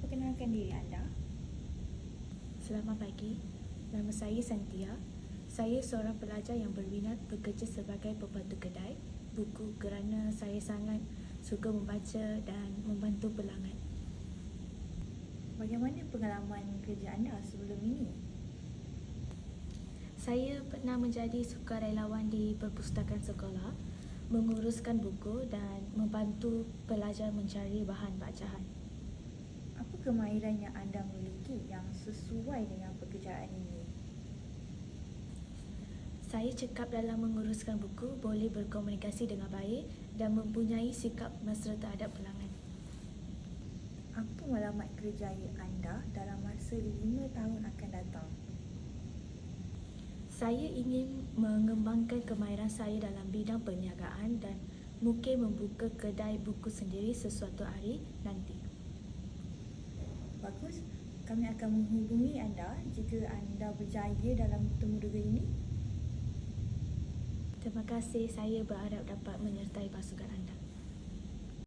perkenalkan diri anda. Selamat pagi. Nama saya Santia. Saya seorang pelajar yang berminat bekerja sebagai pembantu kedai buku kerana saya sangat suka membaca dan membantu pelanggan. Bagaimana pengalaman kerja anda sebelum ini? Saya pernah menjadi sukarelawan di perpustakaan sekolah, menguruskan buku dan membantu pelajar mencari bahan bacaan. Kemahiran yang anda miliki yang sesuai dengan pekerjaan ini? Saya cekap dalam menguruskan buku, boleh berkomunikasi dengan baik dan mempunyai sikap mesra terhadap pelanggan. Apa malamat kerjaya anda dalam masa lima tahun akan datang? Saya ingin mengembangkan kemahiran saya dalam bidang perniagaan dan mungkin membuka kedai buku sendiri sesuatu hari nanti. Kami akan menghubungi anda jika anda berjaya dalam temu dua ini. Terima kasih, saya berharap dapat menyertai pasukan anda.